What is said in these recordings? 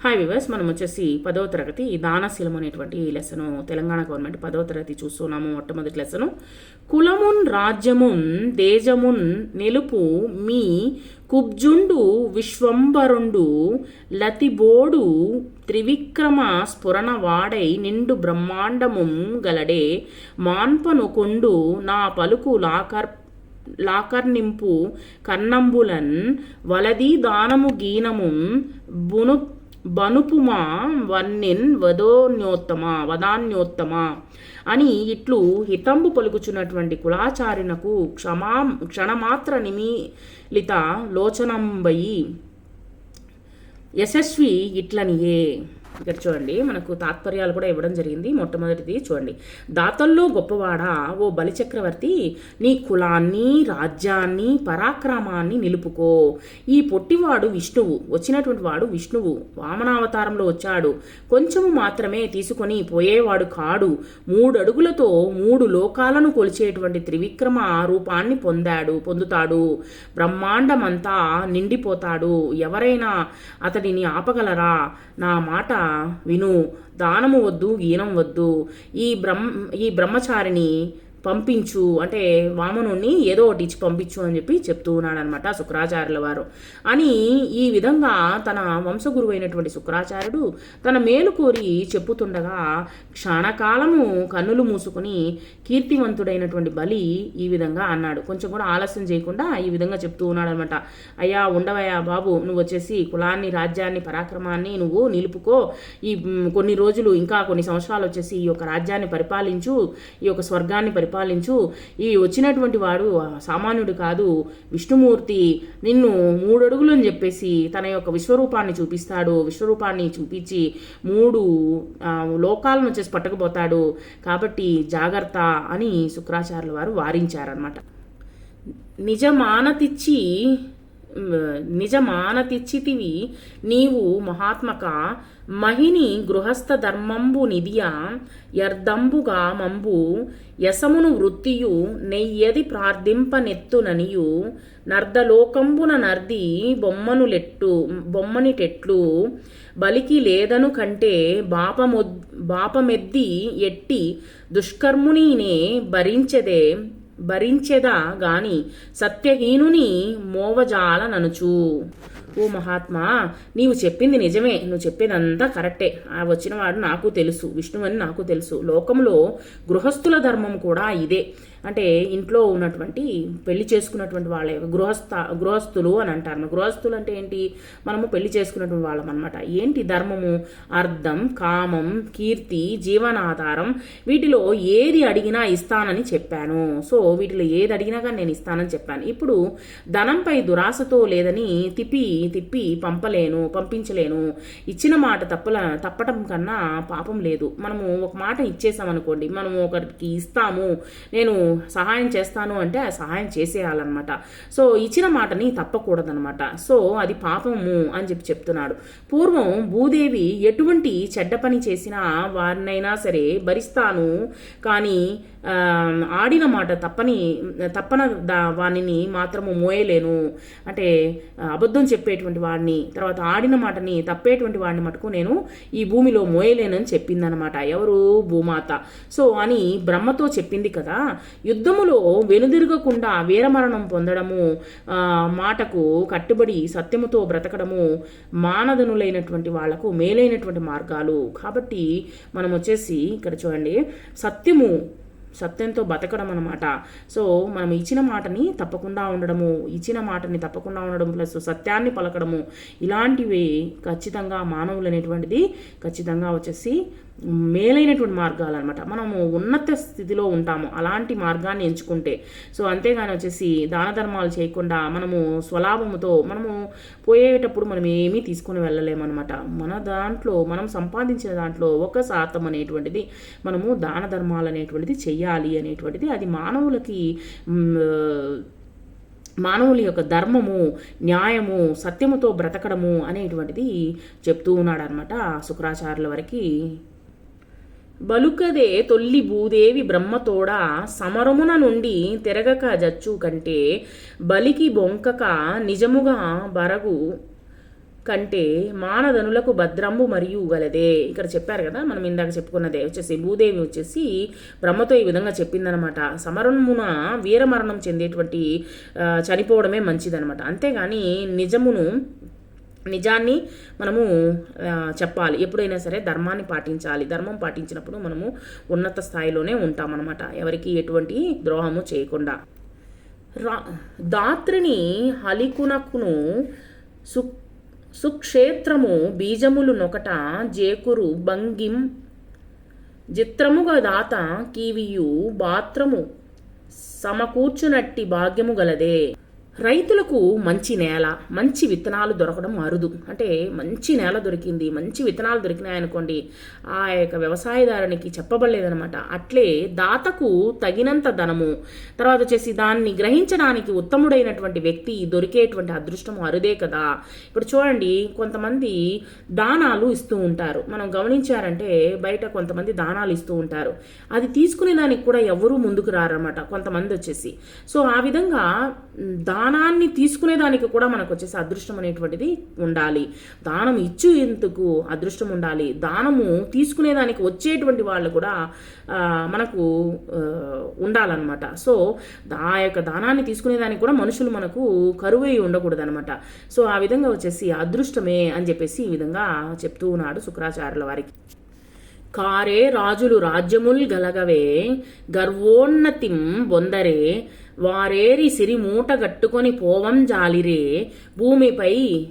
Hi viewers మనం వచ్చేసి పదవ తరగతి దానశీలం అనేటువంటి లెసను తెలంగాణ గవర్నమెంట్ పదవ తరగతి చూస్తున్నాము మొట్టమొదటి లెసను. కులమున్ రాజ్యమున్ దేజమున్ నిలుపు మీ కుబ్జుండు విశ్వంబరుండు లతిబోడు త్రివిక్రమ స్ఫురణ వాడై నిండు బ్రహ్మాండము గలడే మాన్పను నా పలుకు లాకర్ లాకర్నింపు కన్నంబులన్ వలది దానము గీనము బును బనుపుమా వన్నిన్ వదోన్యోత్తమ వదాన్యోత్తమ అని ఇట్లు హితంబు పలుకుచున్నటువంటి కులాచారినకు క్షమా క్షణమాత్ర నిమీలిత లోచనంబయి యశస్వి ఇట్లనియే. ఇక్కడ చూడండి మనకు తాత్పర్యాలు కూడా ఇవ్వడం జరిగింది. మొట్టమొదటిది చూడండి దాతల్లో గొప్పవాడా ఓ బలిచక్రవర్తి? నీ కులాన్ని రాజ్యాన్ని పరాక్రమాన్ని నిలుపుకో. ఈ పొట్టివాడు విష్ణువు వచ్చినటువంటి వాడు విష్ణువు. వామనావతారంలో వచ్చాడు. కొంచెము మాత్రమే తీసుకొని పోయేవాడు కాడు. మూడు అడుగులతో మూడు లోకాలను కొలిచేటువంటి త్రివిక్రమ రూపాన్ని పొందాడు పొందుతాడు. బ్రహ్మాండమంతా నిండిపోతాడు. ఎవరైనా అతడిని ఆపగలరా? నా మాట విను దానము వద్దు గీనం వద్దు. ఈ బ్రహ్మ ఈ బ్రహ్మచారిని పంపించు అంటే వామనుణ్ణి ఏదో ఒకటి ఇచ్చి పంపించు అని చెప్పి చెప్తూ ఉన్నాడనమాట శుక్రాచార్యుల వారు. అని ఈ విధంగా తన వంశగురువు అయినటువంటి శుక్రాచార్యుడు తన మేలు కోరి చెప్పుతుండగా క్షణకాలము కన్నులు మూసుకుని కీర్తివంతుడైనటువంటి బలి ఈ విధంగా అన్నాడు. కొంచెం కూడా ఆలస్యం చేయకుండా ఈ విధంగా చెప్తూ ఉన్నాడు అనమాట అయ్యా ఉండవయ్యా బాబు నువ్వు వచ్చేసి కులాన్ని రాజ్యాన్ని పరాక్రమాన్ని నువ్వు నిలుపుకో. ఈ కొన్ని రోజులు ఇంకా కొన్ని సంవత్సరాలు వచ్చేసి ఈ యొక్క రాజ్యాన్ని పరిపాలించు ఈ యొక్క స్వర్గాన్ని పరిపాలించు. ఈ వచ్చినటువంటి వాడు సామాన్యుడు కాదు. విష్ణుమూర్తి నిన్ను మూడడుగులు అని చెప్పేసి తన యొక్క విశ్వరూపాన్ని చూపిస్తాడు. విశ్వరూపాన్ని చూపించి మూడు లోకాలను వచ్చేసి పట్టుకుపోతాడు. కాబట్టి జాగ్రత్త అని శుక్రాచార్యుల వారు వారించారనమాట నిజమానతిచ్చి నిజమానతిచ్చితివి నీవు మహాత్మక మహిని గృహస్థ ధర్మంబు నిధియ యర్దంబుగా మంబు యసమును వృత్తియు నెయ్యది ప్రార్థింపనెత్తుననియు నర్దలోకంబున నర్ది బొమ్మనులెట్టు బొమ్మనిటెట్లు బలికి లేదను కంటే బాపమొ బాపమెద్ది ఎట్టి దుష్కర్మునినే భరించదే భరించెదా గాని సత్యహీనుని మోవజాలననుచు. ఓ మహాత్మా నీవు చెప్పింది నిజమే. నువ్వు చెప్పేదంతా కరెక్టే. ఆ వచ్చినవాడు నాకు తెలుసు. విష్ణువని నాకు తెలుసు. లోకంలో గృహస్థుల ధర్మం కూడా ఇదే. అంటే ఇంట్లో ఉన్నటువంటి పెళ్ళి చేసుకున్నటువంటి వాళ్ళ. గృహస్థ గృహస్థులు అని అంటారు. గృహస్థులు అంటే ఏంటి? మనము పెళ్ళి చేసుకున్నటువంటి వాళ్ళం అనమాట ఏంటి ధర్మము? అర్థం కామం కీర్తి జీవనాధారం. వీటిలో ఏది అడిగినా ఇస్తానని చెప్పాను. సో వీటిలో ఏది అడిగినా కానీ నేను ఇస్తానని చెప్పాను. ఇప్పుడు ధనంపై దురాశతో లేదని తిప్పి తిప్పి పంపలేను పంపించలేను. ఇచ్చిన మాట తప్పల తప్పటం కన్నా పాపం లేదు. మనము ఒక మాట ఇచ్చేసామనుకోండి మనము ఒకరికి ఇస్తాము నేను సహాయం చేస్తాను అంటే ఆ సహాయం చేసేయాలన్నమాట. సో ఇచ్చిన మాటని తప్పకూడదనమాట సో అది పాపము అని చెప్పి చెప్తున్నాడు. పూర్వం భూదేవి ఎటువంటి చెడ్డ పని చేసినా వారినైనా సరే భరిస్తాను. కానీ ఆడిన మాట తప్పని తప్పన దా వాణిని మాత్రము మోయలేను. అంటే అబద్ధం చెప్పే చెప్పేటువంటి వాడిని తర్వాత ఆడిన మాటని తప్పేటువంటి వాడిని మటుకు నేను ఈ భూమిలో మోయలేనని చెప్పిందనమాట ఎవరు? భూమాత. సో అని బ్రహ్మతో చెప్పింది కదా యుద్ధములో వెనుదిరగకుండా వీరమరణం పొందడము మాటకు కట్టుబడి సత్యముతో బ్రతకడము మానదనులైనటువంటి వాళ్ళకు మేలైనటువంటి మార్గాలు. కాబట్టి మనం వచ్చేసి ఇక్కడ చూడండి సత్యము సత్యంతో బతకడం అనమాట సో మనం ఇచ్చిన మాటని తప్పకుండా ఉండడము ఇచ్చిన మాటని తప్పకుండా ఉండడం ప్లస్ సత్యాన్ని పలకడము ఇలాంటివి ఖచ్చితంగా మానవులు అనేటువంటిది ఖచ్చితంగా వచ్చేసి మేలైనటువంటి మార్గాలు అనమాట మనము ఉన్నత స్థితిలో ఉంటాము. అలాంటి మార్గాన్ని ఎంచుకుంటే. సో అంతేగాని వచ్చేసి దాన ధర్మాలు చేయకుండా మనము స్వలాభముతో మనము పోయేటప్పుడు మనం ఏమీ తీసుకొని వెళ్ళలేమన్నమాట. మన దాంట్లో మనం సంపాదించిన దాంట్లో ఒక శాతం అనేటువంటిది మనము దాన ధర్మాలు అనేటువంటిది చెయ్యాలి అనేటువంటిది అది మానవులకి మానవుల యొక్క ధర్మము న్యాయము సత్యముతో బ్రతకడము అనేటువంటిది చెప్తూ ఉన్నాడనమాట శుక్రాచార్యుల వరకు. బలుకదే తొల్లి భూదేవి బ్రహ్మతోడ సమరమున నుండి తిరగక జచ్చు కంటే బలికి బొంకక నిజముగా బరగు కంటే మానధనులకు భద్రంబు మరియు గలదే. ఇక్కడ చెప్పారు కదా మనం ఇందాక చెప్పుకున్నదే. వచ్చేసి భూదేవి వచ్చేసి బ్రహ్మతో ఈ విధంగా చెప్పిందనమాట సమరమున వీరమరణం చెందేటువంటి చనిపోవడమే మంచిదనమాట అంతేగాని నిజమును నిజాన్ని మనము చెప్పాలి. ఎప్పుడైనా సరే ధర్మాన్ని పాటించాలి. ధర్మం పాటించినప్పుడు మనము ఉన్నత స్థాయిలోనే ఉంటామన్నమాట. ఎవరికి ఎటువంటి ద్రోహము చేయకుండా. రా దాత్రిని హలికునకును సు సుక్షేత్రము బీజములు నొకట జేకురు భంగిం చిత్రముగా దాత కీవియు బాత్రము సమకూర్చునట్టి భాగ్యము గలదే. రైతులకు మంచి నేల మంచి విత్తనాలు దొరకడం అరుదు. అంటే మంచి నేల దొరికింది మంచి విత్తనాలు దొరికినాయనుకోండి ఆ యొక్క వ్యవసాయదారునికి చెప్పబడలేదనమాట అట్లే దాతకు తగినంత ధనము తర్వాత వచ్చేసి దాన్ని గ్రహించడానికి ఉత్తముడైనటువంటి వ్యక్తి దొరికేటువంటి అదృష్టం అరుదే కదా. ఇప్పుడు చూడండి కొంతమంది దానాలు ఇస్తూ ఉంటారు. మనం గమనించారంటే బయట కొంతమంది దానాలు ఇస్తూ ఉంటారు. అది తీసుకునే దానికి కూడా ఎవరూ ముందుకు రారన్నమాట. కొంతమంది వచ్చేసి. సో ఆ విధంగా దా దానాన్ని తీసుకునేదానికి కూడా మనకు వచ్చేసి అదృష్టం అనేటువంటిది ఉండాలి. దానం ఇచ్చు ఎందుకు అదృష్టం ఉండాలి? దానము తీసుకునేదానికి వచ్చేటువంటి వాళ్ళు కూడా మనకు ఉండాలన్నమాట. సో ఆ యొక్క దానాన్ని తీసుకునేదానికి కూడా మనుషులు మనకు కరువై ఉండకూడదు అనమాట సో ఆ విధంగా వచ్చేసి అదృష్టమే అని చెప్పేసి ఈ విధంగా చెప్తూ ఉన్నాడు శుక్రాచార్యుల వారికి. కారే రాజులు రాజ్యముల్ గలగవే గర్వోన్నతిం బొందరే వారేరి సిరి మూట గట్టుకొని పోవం జాలిరే భూమిపై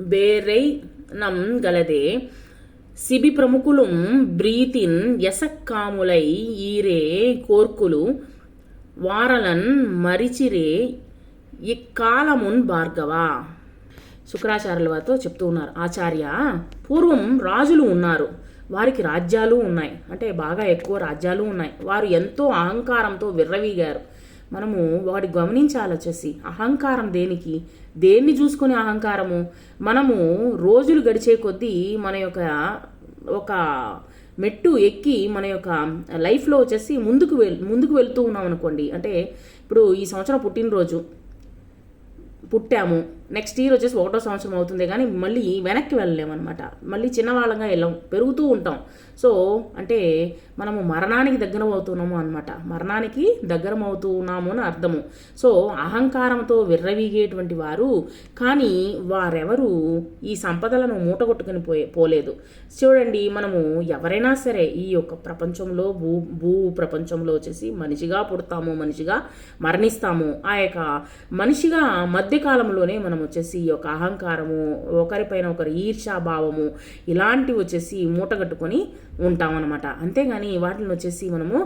బేరై నం గలదే. సిబి ప్రముఖులు బ్రీతిన్ యసక్కాములై ఈరే కోర్కులు వారలన్ మరిచిరే ఇక్కాలమున్ భార్గవా. శుక్రాచార్యుల వారితో చెప్తూ ఉన్నారు ఆచార్య పూర్వం రాజులు ఉన్నారు. వారికి రాజ్యాలు ఉన్నాయి. అంటే బాగా ఎక్కువ రాజ్యాలు ఉన్నాయి. వారు ఎంతో అహంకారంతో విర్రవీగారు. మనము వాడి గమనించాలి వచ్చేసి అహంకారం దేనికి? దేన్ని చూసుకునే అహంకారము? మనము రోజులు గడిచే కొద్దీ మన యొక్క ఒక మెట్టు ఎక్కి మన యొక్క లైఫ్లో వచ్చేసి ముందుకు వెల్ ముందుకు వెళ్తూ ఉన్నాం అనుకోండి అంటే ఇప్పుడు ఈ సంవత్సరం పుట్టినరోజు. పుట్టాము. నెక్స్ట్ ఇయర్ వచ్చేసి ఒకటో సంవత్సరం అవుతుంది కానీ మళ్ళీ వెనక్కి వెళ్ళలేమన్నమాట. మళ్ళీ చిన్నవాళ్ళంగా వెళ్ళాం పెరుగుతూ ఉంటాం. సో అంటే మనము మరణానికి దగ్గర అవుతున్నాము అనమాట మరణానికి దగ్గరమవుతున్నాము అని అర్థము. సో అహంకారంతో విర్రవీగేటువంటి వారు కానీ వారెవరు ఈ సంపదలను మూటగొట్టుకుని పోయే పోలేదు. చూడండి మనము ఎవరైనా సరే ఈ యొక్క ప్రపంచంలో భూ భూ ప్రపంచంలో వచ్చేసి మనిషిగా పుడతాము మనిషిగా మరణిస్తాము. ఆ యొక్క మనిషిగా మధ్యకాలంలోనే మనం వచ్చేసి ఈ యొక్క అహంకారము ఒకరిపైన ఒకరి ఈర్షాభావము ఇలాంటివి వచ్చేసి మూటగట్టుకొని ఉంటామన్నమాట. అంతేగాని వాటిని వచ్చేసి మనము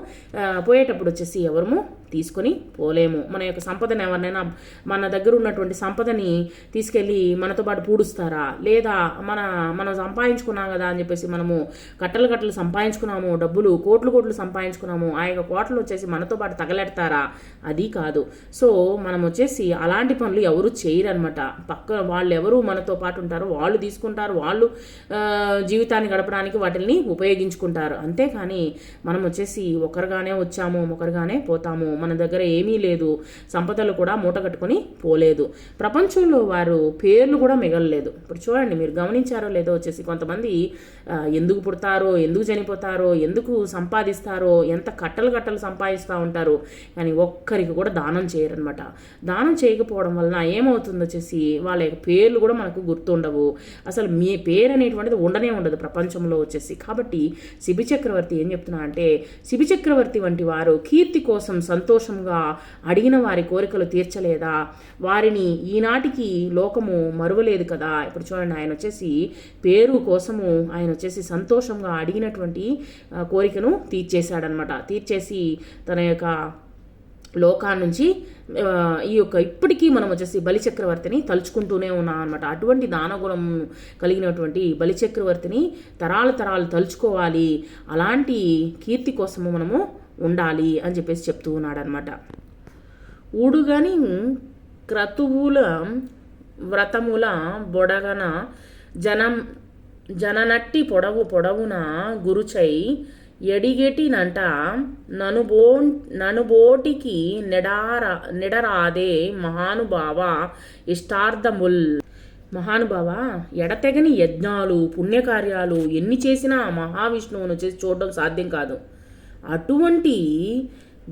పోయేటప్పుడు వచ్చేసి ఎవరము తీసుకొని పోలేము. మన యొక్క సంపదను ఎవరినైనా మన దగ్గర ఉన్నటువంటి సంపదని తీసుకెళ్ళి మనతో పాటు పూడుస్తారా? లేదా మన మనం సంపాదించుకున్నాం కదా అని చెప్పేసి మనము కట్టలు కట్టలు సంపాదించుకున్నాము డబ్బులు కోట్లు కోట్లు సంపాదించుకున్నాము ఆ యొక్క కోట్లు వచ్చేసి మనతో పాటు తగలెడతారా? అది కాదు. సో మనం వచ్చేసి అలాంటి పనులు ఎవరు చేయరనమాట పక్క వాళ్ళు ఎవరు మనతో పాటు ఉంటారో వాళ్ళు తీసుకుంటారు వాళ్ళు జీవితాన్ని గడపడానికి వాటిని ఉపయోగించుకుంటారు. అంతేకాని మనం వచ్చేసి ఒకరుగానే వచ్చాము ఒకరుగానే పోతాము మన దగ్గర ఏమీ లేదు సంపదలు కూడా మూట కట్టుకొని పోలేదు. ప్రపంచంలో వారు పేర్లు కూడా మిగలలేదు. ఇప్పుడు చూడండి మీరు గమనించారో లేదో వచ్చేసి కొంతమంది ఎందుకు పుడతారో ఎందుకు చనిపోతారో ఎందుకు సంపాదిస్తారో ఎంత కట్టలు కట్టలు సంపాదిస్తూ ఉంటారు కానీ ఒక్కరికి కూడా దానం చేయరనమాట దానం చేయకపోవడం వలన ఏమవుతుంది వచ్చేసి వాళ్ళ యొక్క పేర్లు కూడా మనకు గుర్తుండవు. అసలు మీ పేరు అనేటువంటిది ఉండనే ఉండదు ప్రపంచంలో వచ్చేసి. కాబట్టి శిబి చక్రవర్తి ఏం చెప్తున్నా అంటే శిబి చక్రవర్తి వంటి వారు కీర్తి కోసం సంతోషంగా అడిగిన వారి కోరికలు తీర్చలేదా? వారిని ఈనాటికి లోకము మరువలేదు కదా? ఇప్పుడు చూడండి ఆయన వచ్చేసి పేరు కోసము ఆయన వచ్చేసి సంతోషంగా అడిగినటువంటి కోరికను తీర్చేశాడనమాట తీర్చేసి తన యొక్క లోకా నుంచి ఈ యొక్క ఇప్పటికీ మనం వచ్చేసి బలిచక్రవర్తిని తలుచుకుంటూనే ఉన్నాం అనమాట అటువంటి దానగుణం కలిగినటువంటి బలిచక్రవర్తిని తరాలు తరాలు తలుచుకోవాలి. అలాంటి కీర్తి కోసము మనము ఉండాలి అని చెప్పేసి చెప్తూ ఉన్నాడు అనమాట ఊడుగని క్రతువుల వ్రతముల బొడగన జనం జననట్టి పొడవు పొడవున గురుచై ఎడిగెటినంట ననుబో ననుబోటికి నెడారా నెడరాదే మహానుభావ ఇష్టార్థముల్. మహానుభావ ఎడతెగని యజ్ఞాలు పుణ్యకార్యాలు ఎన్ని చేసినా మహావిష్ణువును చేసి చూడడం సాధ్యం కాదు. అటువంటి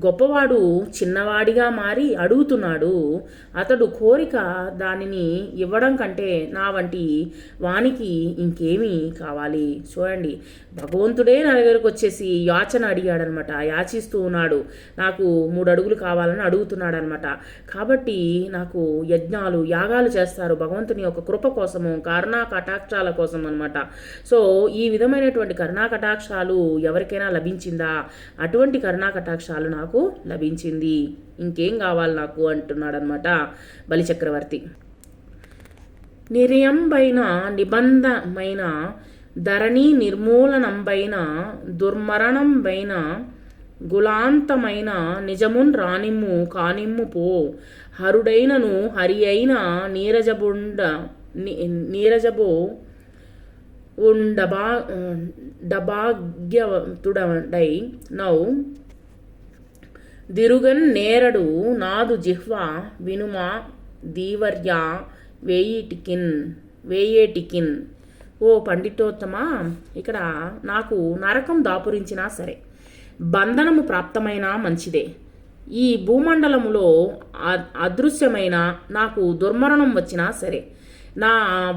గొప్పవాడు చిన్నవాడిగా మారి అడుగుతున్నాడు. అతడు కోరిక దానిని ఇవ్వడం కంటే నా వంటి వానికి ఇంకేమీ కావాలి. చూడండి భగవంతుడే నా దగ్గరకు వచ్చేసి యాచన అడిగాడనమాట. యాచిస్తూ ఉన్నాడు. నాకు మూడు అడుగులు కావాలని అడుగుతున్నాడు అనమాట కాబట్టి నాకు యజ్ఞాలు యాగాలు చేస్తారు భగవంతుని యొక్క కృప కోసము కరుణా కటాక్షాల కోసం అనమాట సో ఈ విధమైనటువంటి కరుణా కటాక్షాలు ఎవరికైనా లభించిందా? అటువంటి కరుణా కటాక్షాలు నాకు లభించింది. ఇంకేం కావాలి నాకు అంటున్నాడు అనమాట బలిచక్రవర్తి. నిర్యంబైన నిబంధమైన ధరణి నిర్మూలనంబైన దుర్మరణంబైన గులాంతమైన నిజమున్ రానిమ్ము కానిమ్ము పో. హరుడైనను హరి అయిన నీరజబుండ నీరజబో ఉండబా డభాగ్యవంతుడై నౌ దిరుగన్ నేరడు నాదు జిహ్వ వినుమ దీవర్య వేయిటికిన్ వేయేటికిన్ ఓ పండితోత్తమా ఇక్కడ నాకు నరకం దాపురించినా సరే బంధనము ప్రాప్తమైనా మంచిదే. ఈ భూమండలములో అదృశ్యమైన నాకు దుర్మరణం వచ్చినా సరే నా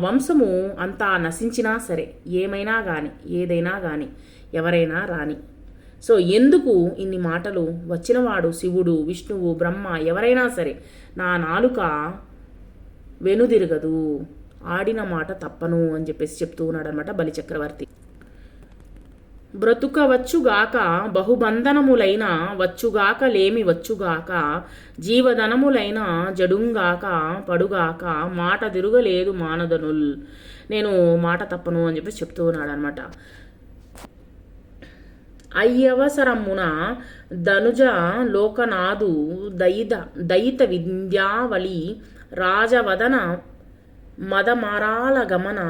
వంశము అంతా నశించినా సరే ఏమైనా కానీ ఏదైనా కానీ ఎవరైనా రాని. సో ఎందుకు ఇన్ని మాటలు? వచ్చినవాడు శివుడు విష్ణువు బ్రహ్మ ఎవరైనా సరే నా నాలుక వెనుదిరగదు. ఆడిన మాట తప్పను అని చెప్పేసి చెప్తూ ఉన్నాడు అనమాట బలిచక్రవర్తి బ్రతుకవచ్చుగాక బహుబంధనములైన వచ్చుగాక లేమి వచ్చుగాక జీవధనములైన జడుంగాక పడుగాక మాట తిరుగలేదు మానదనుల్. నేను మాట తప్పను అని చెప్పేసి చెప్తూ ఉన్నాడు అనమాట అయ్యవసరమున ధనుజ లోకనాదు దయిద దయిత వింధ్యావళి రాజవదన మదమరాల గమన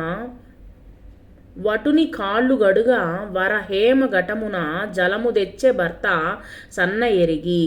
వటుని కాళ్ళు గడుగా వరహేమ ఘటమున జలము తెచ్చే భర్త సన్న ఎరిగి